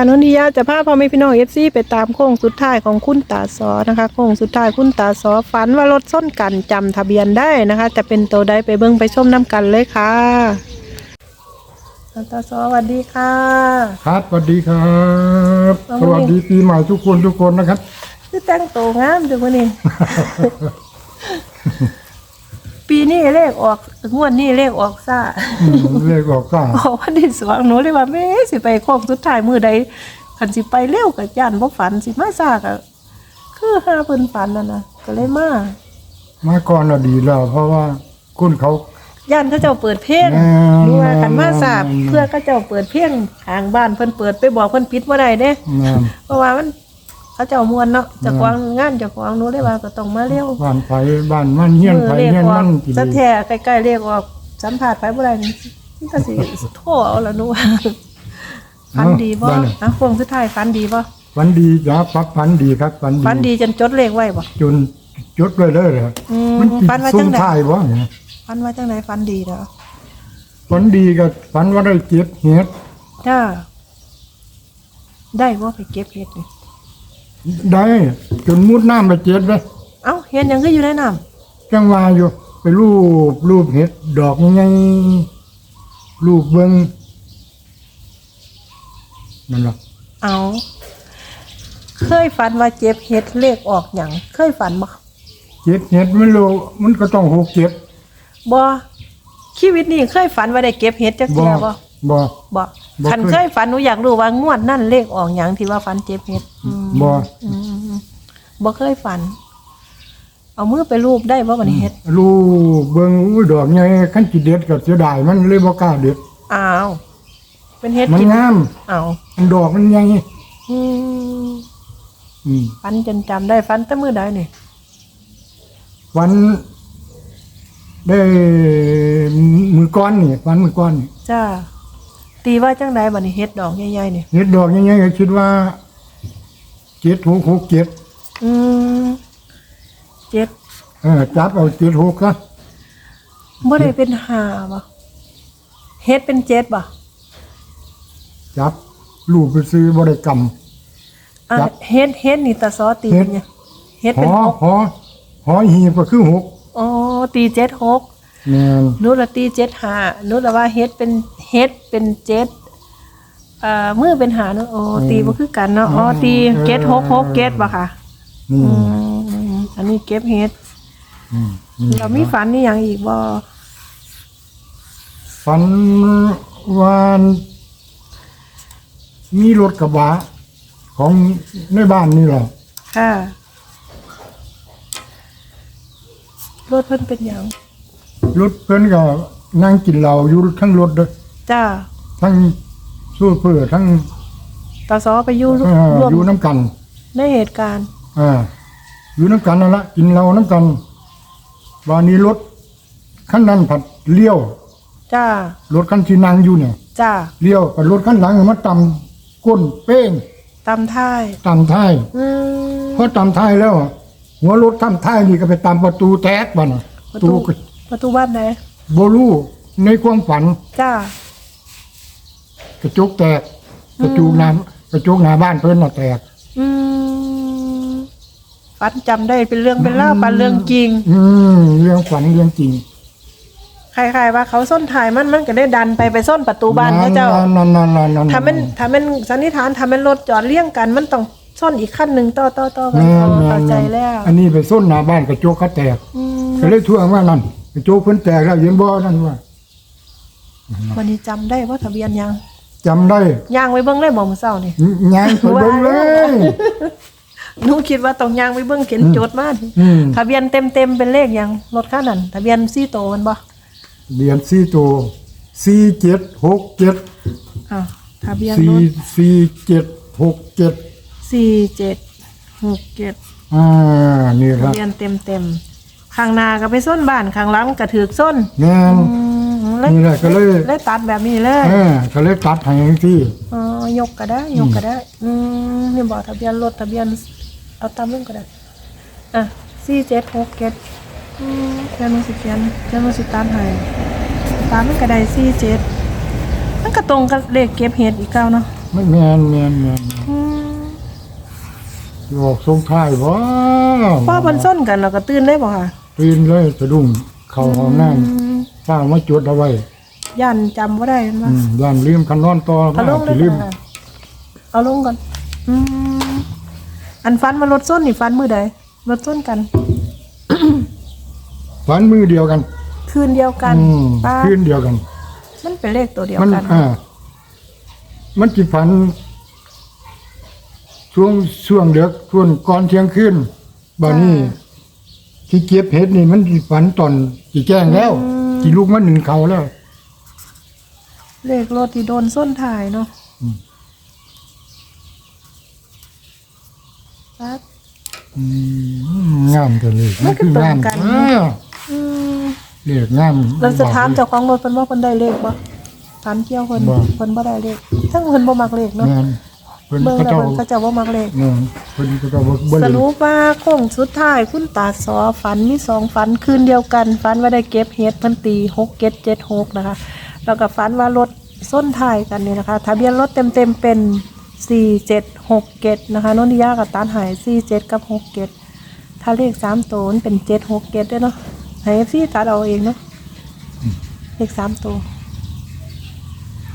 ค่ะนนทิยาจะพาพ่อแม่พี่น้องเอฟซีไปตามโค้งสุดท้ายของคุณตาซอนะคะโค้งสุดท้ายคุณตาซอฝันว่ารถส้นกันจำทะเบียนได้นะคะ จะเป็นตัวใดไปเบิ้งไปชมน้ำกันเลยค่ะตาซอสวัสดีค่ะ ครับสวัสดีครับ เอาสวัสดีปีใหม่ทุกคนทุกคนนะครับ คือแต่งตัวงามจังวะนี่ ปีนี้เลขออกงวดนี้เลขออกซ่าอืมเลขออกก้าออกวันที่สองหนูเลยว่าแม่สิไปโค้งสุดท้ายมือใดคันสิไปเร็วกับย่านบ่ฝันสิมาซากะคือหาเพิ่นฝันนั่นน่ะก็เลยมามาก่อนเราดีแล้วเพราะว่าคุณเขา ย่านเขาเจ้าเปิดเพลงแม่นดูว่ากันมาทราบแม่นเพื่อเขาเจ้าเปิดเพลงทางบ้านเพิ่นเปิดไปบอกเพิ่นปิดบ่ได้เด้ งานเพราะว่ามัน เขาเจ้ามวนเนาะเจะกวางงานเจะกวางหนูเลยว่าก็ต้องมาเร็วบ้านไผบ้านมันเฮียนไผเลขเฮียนออมักนกี่ซะดีแท้ใกล้ๆเลขออกสัมภาษณ์ไปบ่ได้นี่นี่ก็สิโทรเอาละหนูว่าฝันดีบ่อะพวงสุดท้ายฝันดีบ่ฝันดีจ้าปับฝันดีครับฝันดีฝันดีจนจดเลขไว้บ่ จนจดไว้เลยเลยอืมมันติดฝันว่าซุ่จัมงไดท้ายวะเนี่ยฝันว่าจังไดฝันดีเด้อฝันดีก็ฝันว่าได้เก็บเห็ด จ้าได้บ่ไปเก็บเห็ดนี่ ได้จนมุดน้ำไปเจ็ดเลยเอ้าเห็นหยังคืออยู่ในน้ำจังว่าอยู่ ไปรูปรูปเห็ดดอกยังไงรูปเบิ้งนั่นหรอเอาเคยฝันว่าเจ็บเห็ดเลขออกหยังเคยฝันบ่เจ็ดเห็ดมันโลมันก็ต้องหกเจ็ดบ่ชีวิตนี้เคยฝันว่าได้เก็บเห็ดจักบ่เทื่อบ่บ่บ่บ่ คันเคยเคยฝันหนูอยากรู้ว่างวดนั่นเลขออกหยังที่ว่าฝันเจ็บเห็ดอืมบ่อืมอืมอืมบ่เคยฝัน เอามือไปรูปได้บ่บัดนี้เฮ็ดรูปเบิ่งอุ้ยดอกใหญ่คันสิเด็ดก็เสียดายมันเลยบ่กล้าเด็ด อ้าวเป็นเฮ็ดมันกินงาม อ้าวมันดอกมันใหญ่อืมอืมฝันจนจำได้ฝันแต่มื้อใดนี่วันได้มือก้อนนี่วันมือก้อนนี่จ้า ตีว่าจังไดบัดนี้เฮ็ดดอกใหญ่ๆนี่เห็ดดอกใหญ่ๆก็คิดว่าเจ็ดหกหกเจ็ดอืมเจ็ดเออจับเอาเจ็ดหกซะบ่ได้เป็นห้าบ่เฮ็ดเป็นเจ็ดบ่จับลูกไปซื้อบริกรรมอะครับเฮ็ดเฮ็ดนี่ตาซอตีเป็นหยังเฮ็ดหเป็นอหกหอหอหีบก็คือหกอ๋อตีเจ็ดหก แม่นหนูละตีเจ็ดห้าหนูละว่าเฮ็ดเป็นเฮ็ดเป็นเจ็ดเอ่อมือเป็นหาเนาะโอ้ตีบ่คือกันเนาะอ๋อตีเก็ดหกหกเก็ดบ่ค่ะนี่อืมอันนี้เก็บเฮ็ดอืมนี่เรามีฝันนี่หยังอีกบ่ฝันว่ามีรถกระบะของในบ้านนี่แหละค่ะรถเพิ่นเป็นหยัง รถเพิ่นก็นั่งกินเหล้าอยู่ทั้งรถเด้อจ้าทั้งสู้เพื่อทั้งตาซอไปอยู่เอ่อร่วมอยู่น้ำกันในเหตุการณ์ อ่าอยู่น้ำกันนั่นละกินเหล้าน้ำกันวันนี้รถขั้นนั้นผัดเลี้ยวจ้ารถคันที่นั่งอยู่เนี่ยจ้าเลี้ยวกับรถขั้นหลังมาตำก้นเป้งตามท้ายตำท้ายอืมพอตำท้ายแล้วอะหัวรถทำท้ายนี่ก็ไปตำประตูแตกบ้านน่ะประตูก็ ประตูบ้านไหนโบลูในความฝันจ้ากระจกแตกกระจกน้ำกระจกหน้าบ้านเพิ่นน่ะแตก อืมฝันจำได้เป็นเรื่องเป็นเล่าวปันเรื่องจริงอืมเรื่องฝันเรื่องจริงใครๆว่าเขาส้นถ่ายมันมันก็ได้ดันไปไปส้นประตูบ้านเขาเจ้านั่นนั่นนั่นนั่นทำเป็นทำเป็นสันนิษฐานทำเป็นรถจอดเลี่ยงกัน มันต้องส้นอีกขั้นหนึ่งต่อต่อต่อกันแม่นอ๋อแม่เข้านใจแล้วอันนี้ไปส้นหน้าบ้านกระจกเขาแตกอืมก็เลยทวงว่านั่น กระจกเพิ่นแตกแล้วเห็นบ่นั่นว่าวันนี้จำได้ว่าทะเบียนยังจำได้ย่างไว้เบิ้งเลยบอกมือเศร้านี่ยางไปเบิ่งเลย หนูคิดว่าต้องย่างไว้เบิ้งเขียนโจทย์มาอืม ทะเบียนเต็มเต็มๆเป็นเลขยังรถคันนั้นทะเบียนซี่โตมันบ่เรียนสี่ตัวสี่เจ็ดหกเจ็ดอ่าทะเบียนรสี่ถสี่เจ็ดหกเจ็ดสี่เจ็ดหกเจ็ดอ่านี่คทะรับเบียนเต็มเต็มๆ ข้างหน้าก็ไปส้นบ้านข้างหลังก็ถือส้นแม่น อืมเลยนี่แหละก็เลย เลยตัดแบบนี้เลยเออก็เลยตัดให้อย่างที่อ๋อยกก็ได้ ยกก็ได้ อืมนี่บอกทะเบียนรถทะเบียน เอาตามเรื่องก็ได้ อะสี่เจ็ดหกเจ็ดอืมเขียนมันสิเขียนเขียนมันสิตามให้ตามมันก็ได้สี่เจ็ดมันก็ตรงกับเลขเก็บเห็ดอีกเก้าเนาะไม่แมนแมนแมนอืมออกทรงท้ายว้า พ่อเพิ่นส้นกันแล้วก็ตื่นได้บ่ค่ะปีนเลยสะดุ้งเข่าห้องน้อืมำป้ามาจดเอาไว้ยันจำบ่ได้เห็นบ่อืมย่านลืมคันนอนต่อเอาลงเลยลืมค่ะเอาลงก่อนอืมอันฟันมารถส้นนี่ฟันมือใดรถส้นกัน ฝันมือเดียวกันคืนเดียวกันอืมป้าคืนเดียวกัน มันเป็นเลขตัวเดียวมันกันอ่า มันจิฝัน ช่วงช่วงเด็กช่วงก่อนเที่ยงคืน บ้านนี้ที่เก็บเห็ดนี่มันสิฝันตอนจีแจ้งแล้วจีลูกมันหนึ่งเขาแล้ว เลขรถที่โดนส้นถ่ายเนาะอืมปั๊บอืมงามกันเลยมันก็ตรงกันอ่าอืมเรียกงาม เราจะถามเจ้าของรถเพิ่นว่าเพิ่นได้เลขบ่ถามเกี่ยวเพิ่นบ่ เพิ่นบ่ได้เลขทั้งเพิ่นบ่มักเลขเนาะแม่นเพิ่นเบิ่งเขาแล้วเจ้าเพิ่นก็จะบ่มักเลขแม่นเพิ่นเขาเจ้าบ่บ่สเล่นรุปว่าโค้งสุดท้ายคุณตาสอฝันมีสองฝันคืนเดียวกันฝันว่าได้เก็บเห็ดเพิ่นตีหกเก็ดเจ็ดหกนะคะ แล้วก็ฝันว่ารถส้นท้ายกันนี่นะคะ ทะเบียนรถเต็มๆเป็นสี่เจ็ดหกเกตนะคะนนทิยากับตานหายสี่เจ็ดกับหกเกตถ้าเลขสามตัวมันเป็นเจ็ดหกเกตด้วยเนาะให้พี่ตัดเอาเองเนาะเลขสามตัว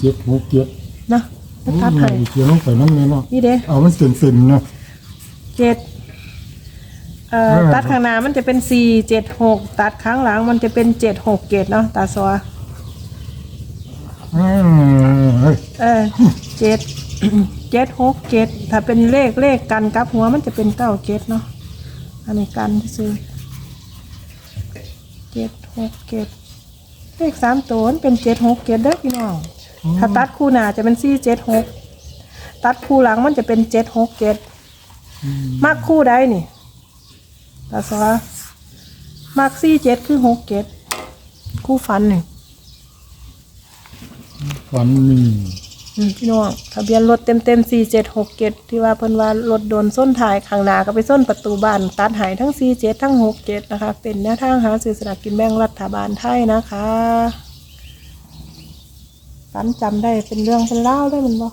เจ็ดหกเจ็ดนะแล้วตัดให้เขียนลงไปนั่นแม่เนาะนี่เด้เอามันเต็มๆนะ เจ็ดเอ่อเออตัดข้างหน้ามันจะเป็นสี่เจ็ดหกตัดข้างหลังมันจะเป็นเจ็ดหกเกตเนาะตาซออืมเฮ้ยเออเจ็ด เจ็ดหกเจ็ดถ้าเป็นเลขเลขกันกับหัวมันจะเป็นเก้าเจ็ดเนาะอันนี้กันซื้อเจ็ดหกเจ็ดเลขสามตัวมันเป็นเจ็ดหกเจ็ดเด้อพี่น้องถ้าตัดคู่หน้าจะเป็นสี่เจ็ดหกตัดคู่หลังมันจะเป็นเจ็ดหกเจ็ด มากคู่ใดนี่ตาสวะมากสี่เจ็ดคือหกเจ็ดคู่ฟันนี่ฝันนี่อืมพี่น้องทะเบียนรถเต็มเต็มสี่เจ็ดหกเจ็ดที่ว่าเพิ่นว่ารถโดนส้นถ่ายข้างหน้าก็ไปส้นประตูบ้านตัดหายทั้งสี่เจ็ดทั้งหกเจ็ดนะคะ เป็นแนวทางหาซื้อสลากกินแบ่งรัฐบาลไทยนะคะฝันจำได้เป็นเรื่องเป็นเล่าวได้มันบ่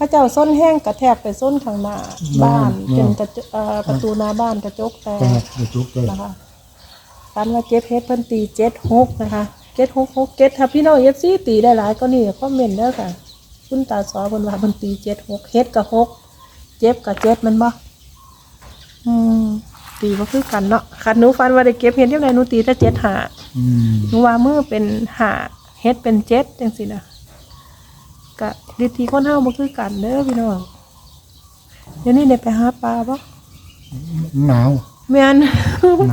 เข้าเจ้าส้นแห้งกระแทกไปส้นข้างหน้าบ้านจนกระจกเอ่อประตูหน้าบ้านกระจกแตแปกดไปจุกเลยนะคะฟันว่าเจ็ดเฮดเพิ่นตีเจ็ดหกนะคะเจ็ดหกหกเจ็ดถ้าพี่น้องเอฟซีตีได้หลายก็นี่คอมเมนต์เด้อค่ะ คุณตาสอเพิ่นว่าเพิ่นตีเจ็ดหกเฮดกับหกเจ็บกับเจ็ดมันบ่อืมตีบ่คือกันเนาะคันหนูฟันว่าได้เก็บเฮ็ดยังไงหนูตีแต่เจ็ดหาอืม หนูว่ามือเป็นหาเฮ็ดเป็นเจ็ดจังซี่นะ กะดิทีคนเฮาบ่คือกันเด้อพี่น้องเดี๋ยวนี้ได้ไปหาปลาบ่หนาวแม่น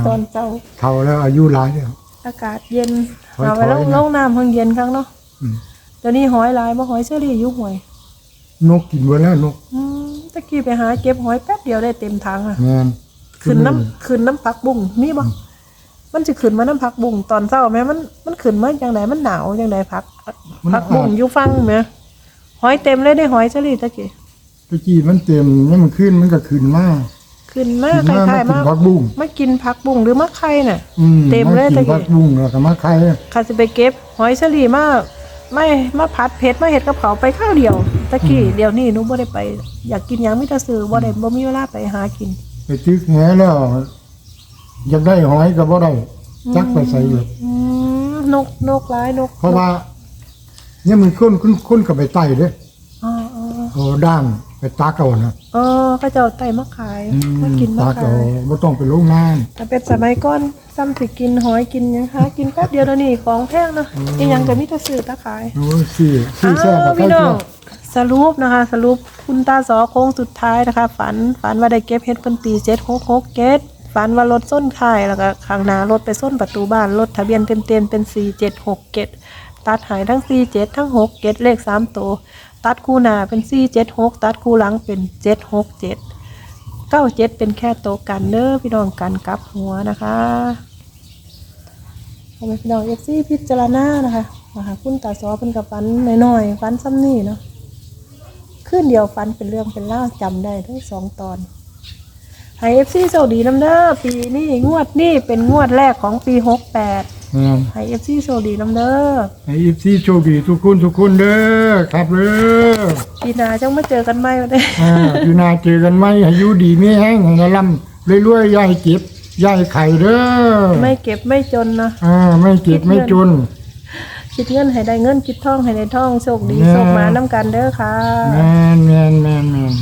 ตอนเจ้าเท่าแล้วอายุหลายแล้วอากาศเย็นถอยๆเอาไว้ลงนะลงน้ำเพิ่งเย็นครั้งเนาะอืมเดี๋ยวนี้หอยหลายบ่หอยเชอรี่อยุหอย นกกินไว้แล้วนกอืมตะกี้ไปหาเก็บหอยแป๊บเดียวได้เต็มถังอะแม่นขึ้นน้ำขึ้นน้ำผักบุ้งมีบ่มันจะขึ้นมาน้ำผักบุ้งตอนเช้าแม่มันมันขึ้นมาจังไดมันหนาวจังไดผักผักบุ้งอยู่ฟังแม่ หอยเต็มเลยได้หอยเชอรี่ตะกี้ตะกี้มันเต็มนี่มันขึ้นมันก็ขึ้นมาขึ้นมาขึ้นคมาล้ายๆมามากินผักบุ้ง มากินผักบุ้งหรือมะไข่น่ะ อืมเต็มเลยากิตะนกี้ผักบุ้งแล้วก็มาไข่ข้าจะไปเก็บ หอยเชอรี่มาไม่มาผัดเผ็ดมาเห็ดกับเขาวไปข้าวเดียว ตะกี้เดี๋ยวนี้หนูบ่ได้ไป อยากกินหยังมิตรซื้อบ่ได้บ่มีเวลาไปหากิน ไปตึกแหแล้วอยากได้หอยก็บ่ได้จักไปใส่เลยอืมนกนกร้ายนกเพราะว่า เนี่ยมันค้นค้นค้นกับไปไต่เด้อ๋ออ๋อเอาด้ามไปตักเอานะเออเขาเจ้าไต่มาขายอืมากินมาตักขาเอายบ่ต้องไปโรงงานแต่เป็นสมัยก่อนซ้ำสิกินหอยกินหยังคะกินแป๊บเดียวแล้วนี่ของแพงเนาะอีหยังก็มีแต่ซื้อตะขาย โอ้ยสี่สี่แซ่บอ้าวกับไข่พี่น้อเจียงวสรุปนะคะ สรุปคุณตาสอโค้งสุดท้ายนะคะ ฝันฝันว่าได้เก็บเฮ็ดเพิ่นตีเจ็ดหกหกเกตฝันว่ารถส้นค่ายแล้วก็ข้างหน้ารถไปส้นประตูบ้านรถทะเบียนเต็มๆเป็นสี่เจ็ดหกเกต ตัดหายทั้งสี่เจ็ดทั้งหกเกตเลขสามตัว ตัดคู่หน้าเป็นสี่เจ็ดหกตัดคู่หลังเป็นเจ็ดหกเจ็ดเก้าเจ็ดเป็นแค่โตวกันเด้อพี่น้องกันกลับหัวนะคะเอาไปพี่น้องเอฟซีพิจารณานะคะนะคะคุณตาสอเป็นกับฟันน้อยๆฟันซ้ำนี่เนาะขึ้นเดียวฟันเป็นเรื่องเป็นเล่าวจำได้ทั้งสองตอนไฮเอฟซีโชคดีน้ำเด้อปีนี้งวดนี้เป็นงวดแรกของปีหกแปด แม่นให้เอฟซีโชคดีน้ำเด้อให้อีซี่โชคดีทุกคนทุกคนเด้อครับเด้อปีหน้าจังมาเจอกันใหม่วันนี้อ่าอยู่นาเจอกันไหมอายุดีไม่แห้งให้ลำรวยๆอย่าให้เจ็บอย่าให้ไข่เด้อไม่เก็บไม่จนนะ อ่าไม่เจ็บไม่จน คิดเงินให้ได้เงินคิดทองให้ได้ทองโชคดีแม่ โชคมาน้ำกันเด้อค่ะ แมนแมนแมนแมน